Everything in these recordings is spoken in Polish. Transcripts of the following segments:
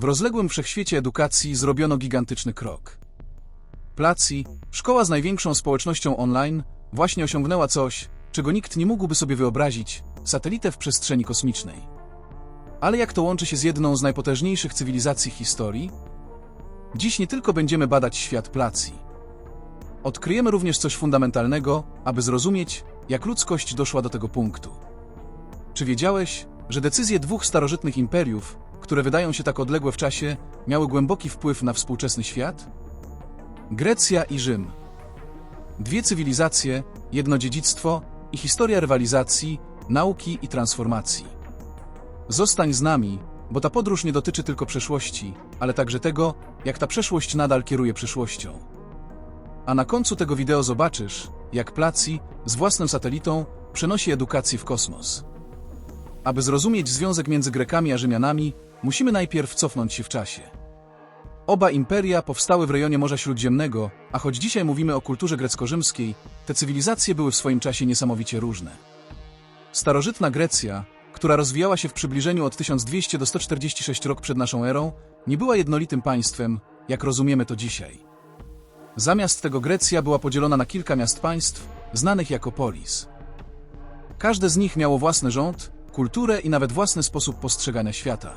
w rozległym wszechświecie edukacji zrobiono gigantyczny krok. Placi, szkoła z największą społecznością online, właśnie osiągnęła coś, czego nikt nie mógłby sobie wyobrazić satelitę w przestrzeni kosmicznej. Ale jak to łączy się z jedną z najpotężniejszych cywilizacji historii? Dziś nie tylko będziemy badać świat Placi. Odkryjemy również coś fundamentalnego, aby zrozumieć, jak ludzkość doszła do tego punktu. Czy wiedziałeś, że decyzje dwóch starożytnych imperiów, które wydają się tak odległe w czasie, miały głęboki wpływ na współczesny świat? Grecja i Rzym. Dwie cywilizacje, jedno dziedzictwo i historia rywalizacji, nauki i transformacji. Zostań z nami, bo ta podróż nie dotyczy tylko przeszłości, ale także tego, jak ta przeszłość nadal kieruje przyszłością. A na końcu tego wideo zobaczysz, jak Placi z własnym satelitą przenosi edukację w kosmos. Aby zrozumieć związek między Grekami a Rzymianami, musimy najpierw cofnąć się w czasie. Oba imperia powstały w rejonie Morza Śródziemnego, a choć dzisiaj mówimy o kulturze grecko-rzymskiej, te cywilizacje były w swoim czasie niesamowicie różne. Starożytna Grecja, która rozwijała się w przybliżeniu od 1200 do 146 rok przed naszą erą, nie była jednolitym państwem, jak rozumiemy to dzisiaj. Zamiast tego Grecja była podzielona na kilka miast państw, znanych jako polis. Każde z nich miało własny rząd, kulturę i nawet własny sposób postrzegania świata.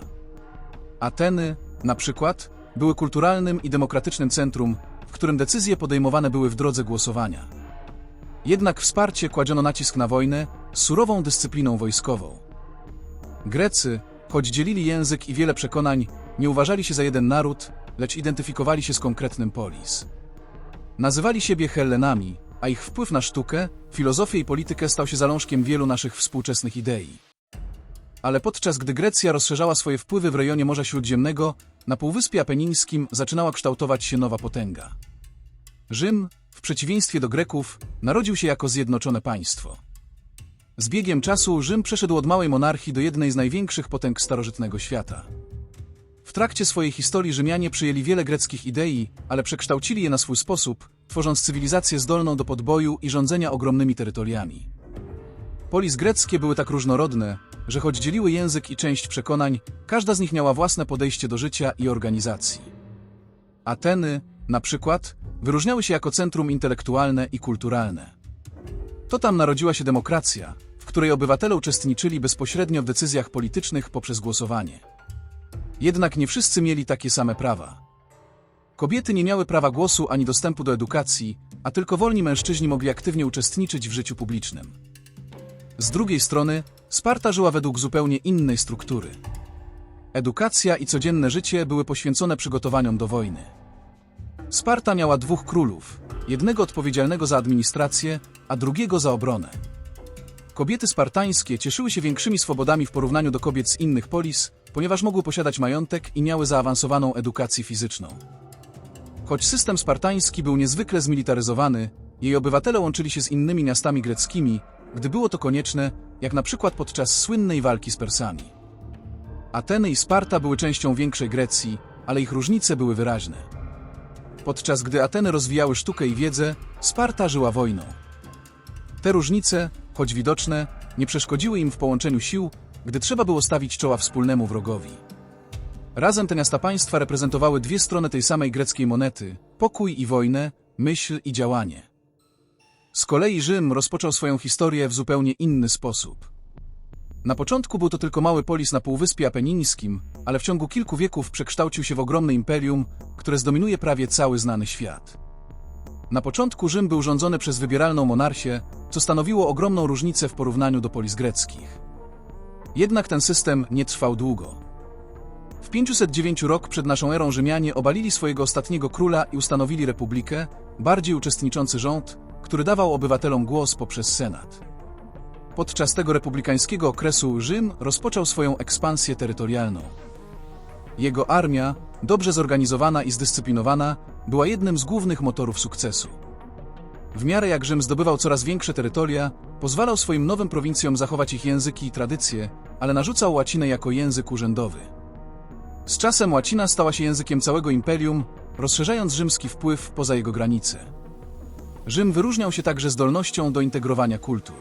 Ateny, na przykład, były kulturalnym i demokratycznym centrum, w którym decyzje podejmowane były w drodze głosowania. Jednak wsparcie kładziono nacisk na wojnę surową dyscypliną wojskową. Grecy, choć dzielili język i wiele przekonań, nie uważali się za jeden naród, lecz identyfikowali się z konkretnym polis. Nazywali siebie Hellenami, a ich wpływ na sztukę, filozofię i politykę stał się zalążkiem wielu naszych współczesnych idei. Ale podczas gdy Grecja rozszerzała swoje wpływy w rejonie Morza Śródziemnego, na Półwyspie Apenińskim zaczynała kształtować się nowa potęga. Rzym, w przeciwieństwie do Greków, narodził się jako zjednoczone państwo. Z biegiem czasu Rzym przeszedł od małej monarchii do jednej z największych potęg starożytnego świata. W trakcie swojej historii Rzymianie przyjęli wiele greckich idei, ale przekształcili je na swój sposób, tworząc cywilizację zdolną do podboju i rządzenia ogromnymi terytoriami. Polis greckie były tak różnorodne, że choć dzieliły język i część przekonań, każda z nich miała własne podejście do życia i organizacji. Ateny, na przykład, wyróżniały się jako centrum intelektualne i kulturalne. To tam narodziła się demokracja, w której obywatele uczestniczyli bezpośrednio w decyzjach politycznych poprzez głosowanie. Jednak nie wszyscy mieli takie same prawa. Kobiety nie miały prawa głosu ani dostępu do edukacji, a tylko wolni mężczyźni mogli aktywnie uczestniczyć w życiu publicznym. Z drugiej strony, Sparta żyła według zupełnie innej struktury. Edukacja i codzienne życie były poświęcone przygotowaniom do wojny. Sparta miała dwóch królów, jednego odpowiedzialnego za administrację, a drugiego za obronę. Kobiety spartańskie cieszyły się większymi swobodami w porównaniu do kobiet z innych polis, ponieważ mogły posiadać majątek i miały zaawansowaną edukację fizyczną. Choć system spartański był niezwykle zmilitaryzowany, jej obywatele łączyli się z innymi miastami greckimi, gdy było to konieczne, jak na przykład podczas słynnej walki z Persami. Ateny i Sparta były częścią większej Grecji, ale ich różnice były wyraźne. Podczas gdy Ateny rozwijały sztukę i wiedzę, Sparta żyła wojną. Te różnice, choć widoczne, nie przeszkodziły im w połączeniu sił, gdy trzeba było stawić czoła wspólnemu wrogowi. Razem te miasta państwa reprezentowały dwie strony tej samej greckiej monety pokój i wojnę, myśl i działanie. Z kolei Rzym rozpoczął swoją historię w zupełnie inny sposób. Na początku był to tylko mały polis na Półwyspie Apenińskim, ale w ciągu kilku wieków przekształcił się w ogromne imperium, które zdominuje prawie cały znany świat. Na początku Rzym był rządzony przez wybieralną monarchię, co stanowiło ogromną różnicę w porównaniu do polis greckich. Jednak ten system nie trwał długo. W 509 rok przed naszą erą Rzymianie obalili swojego ostatniego króla i ustanowili republikę, bardziej uczestniczący rząd, który dawał obywatelom głos poprzez Senat. Podczas tego republikańskiego okresu Rzym rozpoczął swoją ekspansję terytorialną. Jego armia, dobrze zorganizowana i zdyscyplinowana, była jednym z głównych motorów sukcesu. W miarę jak Rzym zdobywał coraz większe terytoria, pozwalał swoim nowym prowincjom zachować ich języki i tradycje, ale narzucał łacinę jako język urzędowy. Z czasem łacina stała się językiem całego imperium, rozszerzając rzymski wpływ poza jego granice. Rzym wyróżniał się także zdolnością do integrowania kultur.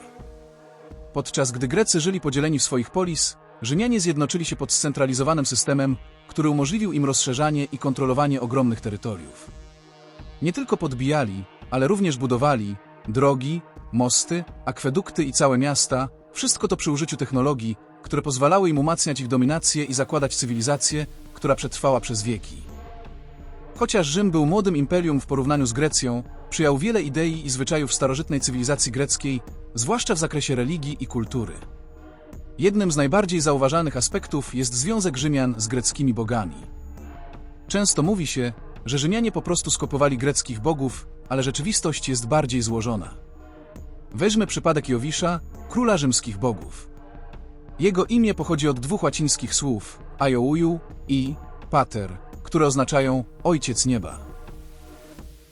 Podczas gdy Grecy żyli podzieleni w swoich polis, Rzymianie zjednoczyli się pod scentralizowanym systemem, który umożliwił im rozszerzanie i kontrolowanie ogromnych terytoriów. Nie tylko podbijali, ale również budowali drogi, mosty, akwedukty i całe miasta, wszystko to przy użyciu technologii, które pozwalały im umacniać ich dominację i zakładać cywilizację, która przetrwała przez wieki. Chociaż Rzym był młodym imperium w porównaniu z Grecją, przyjął wiele idei i zwyczajów starożytnej cywilizacji greckiej, zwłaszcza w zakresie religii i kultury. Jednym z najbardziej zauważalnych aspektów jest związek Rzymian z greckimi bogami. Często mówi się, że Rzymianie po prostu skopowali greckich bogów, ale rzeczywistość jest bardziej złożona. Weźmy przypadek Jowisza, króla rzymskich bogów. Jego imię pochodzi od dwóch łacińskich słów Aiouiu i Pater, które oznaczają Ojciec Nieba.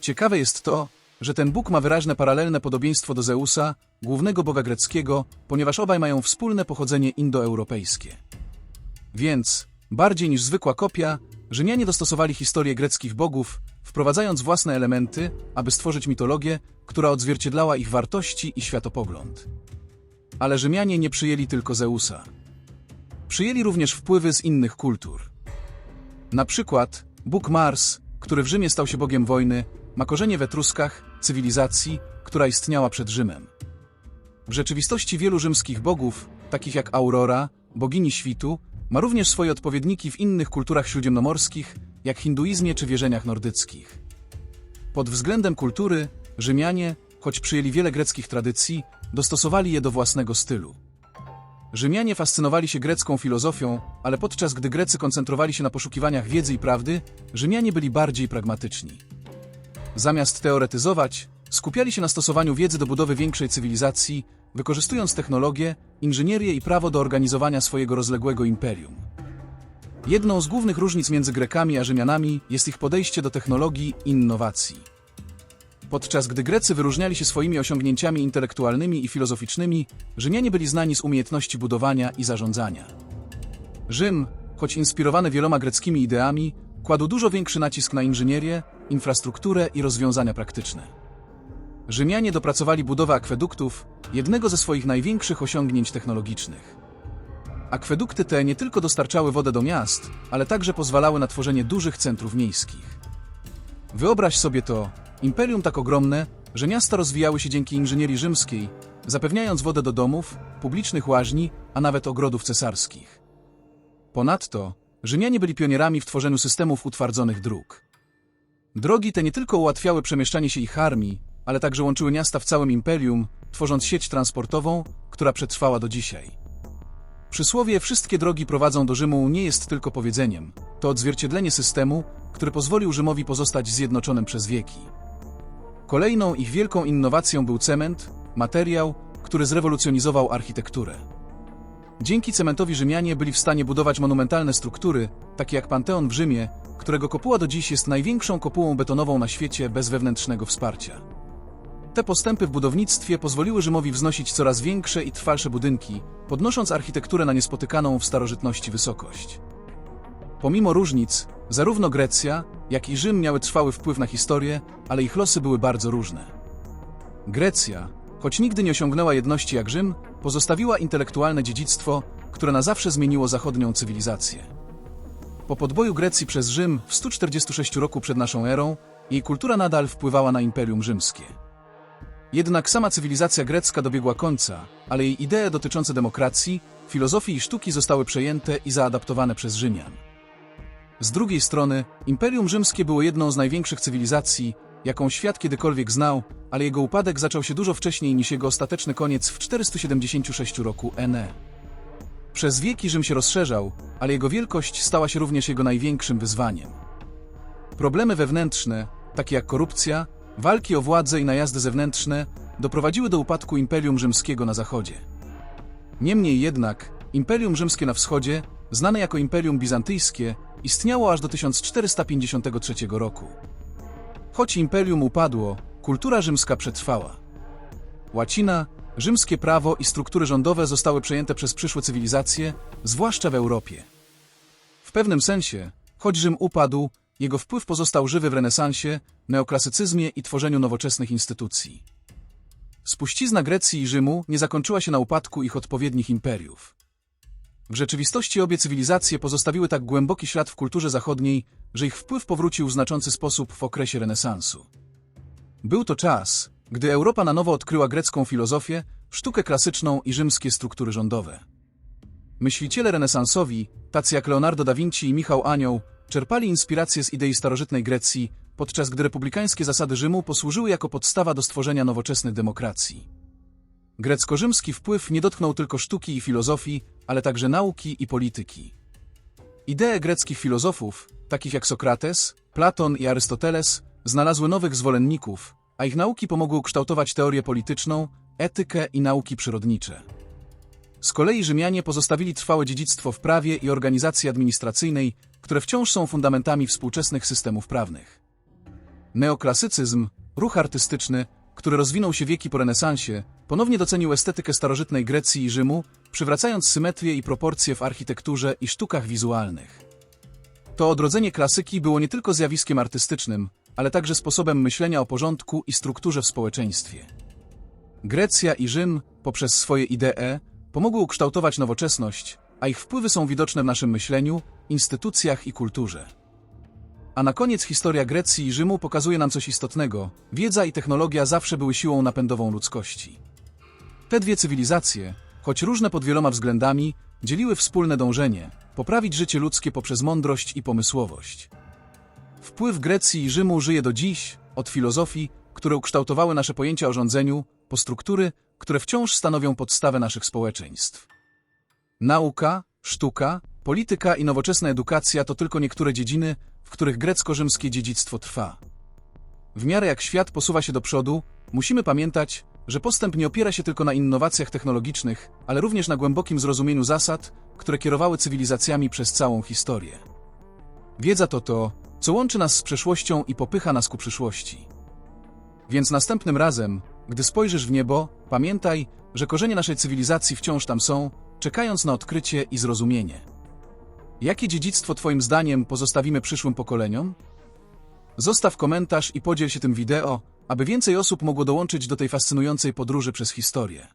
Ciekawe jest to, że ten Bóg ma wyraźne paralelne podobieństwo do Zeusa, głównego boga greckiego, ponieważ obaj mają wspólne pochodzenie indoeuropejskie. Więc, bardziej niż zwykła kopia, Rzymianie dostosowali historię greckich bogów, wprowadzając własne elementy, aby stworzyć mitologię, która odzwierciedlała ich wartości i światopogląd. Ale Rzymianie nie przyjęli tylko Zeusa. Przyjęli również wpływy z innych kultur. Na przykład Bóg Mars, który w Rzymie stał się bogiem wojny, ma korzenie w Etruskach, cywilizacji, która istniała przed Rzymem. W rzeczywistości wielu rzymskich bogów, takich jak Aurora, bogini świtu, ma również swoje odpowiedniki w innych kulturach śródziemnomorskich, jak hinduizmie czy wierzeniach nordyckich. Pod względem kultury, Rzymianie, choć przyjęli wiele greckich tradycji, dostosowali je do własnego stylu. Rzymianie fascynowali się grecką filozofią, ale podczas gdy Grecy koncentrowali się na poszukiwaniach wiedzy i prawdy, Rzymianie byli bardziej pragmatyczni. Zamiast teoretyzować, skupiali się na stosowaniu wiedzy do budowy większej cywilizacji, wykorzystując technologię, inżynierię i prawo do organizowania swojego rozległego imperium. Jedną z głównych różnic między Grekami a Rzymianami jest ich podejście do technologii i innowacji. Podczas gdy Grecy wyróżniali się swoimi osiągnięciami intelektualnymi i filozoficznymi, Rzymianie byli znani z umiejętności budowania i zarządzania. Rzym, choć inspirowany wieloma greckimi ideami, kładł dużo większy nacisk na inżynierię, infrastrukturę i rozwiązania praktyczne. Rzymianie dopracowali budowę akweduktów, jednego ze swoich największych osiągnięć technologicznych. Akwedukty te nie tylko dostarczały wodę do miast, ale także pozwalały na tworzenie dużych centrów miejskich. Wyobraź sobie to, imperium tak ogromne, że miasta rozwijały się dzięki inżynierii rzymskiej, zapewniając wodę do domów, publicznych łaźni, a nawet ogrodów cesarskich. Ponadto, Rzymianie byli pionierami w tworzeniu systemów utwardzonych dróg. Drogi te nie tylko ułatwiały przemieszczanie się ich armii, ale także łączyły miasta w całym imperium, tworząc sieć transportową, która przetrwała do dzisiaj. Przysłowie wszystkie drogi prowadzą do Rzymu nie jest tylko powiedzeniem, to odzwierciedlenie systemu, który pozwolił Rzymowi pozostać zjednoczonym przez wieki. Kolejną ich wielką innowacją był cement, materiał, który zrewolucjonizował architekturę. Dzięki cementowi Rzymianie byli w stanie budować monumentalne struktury, takie jak Panteon w Rzymie, którego kopuła do dziś jest największą kopułą betonową na świecie bez wewnętrznego wsparcia. Te postępy w budownictwie pozwoliły Rzymowi wznosić coraz większe i trwalsze budynki, podnosząc architekturę na niespotykaną w starożytności wysokość. Pomimo różnic, zarówno Grecja, jak i Rzym miały trwały wpływ na historię, ale ich losy były bardzo różne. Grecja, choć nigdy nie osiągnęła jedności jak Rzym, pozostawiła intelektualne dziedzictwo, które na zawsze zmieniło zachodnią cywilizację. Po podboju Grecji przez Rzym w 146 roku przed naszą erą, jej kultura nadal wpływała na Imperium Rzymskie. Jednak sama cywilizacja grecka dobiegła końca, ale jej idee dotyczące demokracji, filozofii i sztuki zostały przejęte i zaadaptowane przez Rzymian. Z drugiej strony, Imperium Rzymskie było jedną z największych cywilizacji, jaką świat kiedykolwiek znał, ale jego upadek zaczął się dużo wcześniej niż jego ostateczny koniec w 476 roku NE. Przez wieki Rzym się rozszerzał, ale jego wielkość stała się również jego największym wyzwaniem. Problemy wewnętrzne, takie jak korupcja, walki o władzę i najazdy zewnętrzne, doprowadziły do upadku Imperium Rzymskiego na zachodzie. Niemniej jednak, Imperium Rzymskie na wschodzie, znane jako Imperium Bizantyjskie, istniało aż do 1453 roku. Choć imperium upadło, kultura rzymska przetrwała. Łacina, rzymskie prawo i struktury rządowe zostały przejęte przez przyszłe cywilizacje, zwłaszcza w Europie. W pewnym sensie, choć Rzym upadł, jego wpływ pozostał żywy w renesansie, neoklasycyzmie i tworzeniu nowoczesnych instytucji. Spuścizna Grecji i Rzymu nie zakończyła się na upadku ich odpowiednich imperiów. W rzeczywistości obie cywilizacje pozostawiły tak głęboki ślad w kulturze zachodniej, że ich wpływ powrócił w znaczący sposób w okresie renesansu. Był to czas, gdy Europa na nowo odkryła grecką filozofię, sztukę klasyczną i rzymskie struktury rządowe. Myśliciele renesansowi, tacy jak Leonardo da Vinci i Michał Anioł, czerpali inspiracje z idei starożytnej Grecji, podczas gdy republikańskie zasady Rzymu posłużyły jako podstawa do stworzenia nowoczesnych demokracji. Grecko-rzymski wpływ nie dotknął tylko sztuki i filozofii, ale także nauki i polityki. Idee greckich filozofów, takich jak Sokrates, Platon i Arystoteles, znalazły nowych zwolenników, a ich nauki pomogły ukształtować teorię polityczną, etykę i nauki przyrodnicze. Z kolei Rzymianie pozostawili trwałe dziedzictwo w prawie i organizacji administracyjnej, które wciąż są fundamentami współczesnych systemów prawnych. Neoklasycyzm, ruch artystyczny, który rozwinął się wieki po renesansie, ponownie docenił estetykę starożytnej Grecji i Rzymu, przywracając symetrię i proporcje w architekturze i sztukach wizualnych. To odrodzenie klasyki było nie tylko zjawiskiem artystycznym, ale także sposobem myślenia o porządku i strukturze w społeczeństwie. Grecja i Rzym, poprzez swoje idee, pomogły ukształtować nowoczesność, a ich wpływy są widoczne w naszym myśleniu, instytucjach i kulturze. A na koniec historia Grecji i Rzymu pokazuje nam coś istotnego. Wiedza i technologia zawsze były siłą napędową ludzkości. Te dwie cywilizacje, choć różne pod wieloma względami, dzieliły wspólne dążenie poprawić życie ludzkie poprzez mądrość i pomysłowość. Wpływ Grecji i Rzymu żyje do dziś, od filozofii, które ukształtowały nasze pojęcia o rządzeniu, po struktury, które wciąż stanowią podstawę naszych społeczeństw. Nauka, sztuka, polityka i nowoczesna edukacja to tylko niektóre dziedziny, w których grecko-rzymskie dziedzictwo trwa. W miarę jak świat posuwa się do przodu, musimy pamiętać, że postęp nie opiera się tylko na innowacjach technologicznych, ale również na głębokim zrozumieniu zasad, które kierowały cywilizacjami przez całą historię. Wiedza to to, co łączy nas z przeszłością i popycha nas ku przyszłości. Więc następnym razem, gdy spojrzysz w niebo, pamiętaj, że korzenie naszej cywilizacji wciąż tam są, czekając na odkrycie i zrozumienie. Jakie dziedzictwo Twoim zdaniem pozostawimy przyszłym pokoleniom? Zostaw komentarz i podziel się tym wideo, aby więcej osób mogło dołączyć do tej fascynującej podróży przez historię.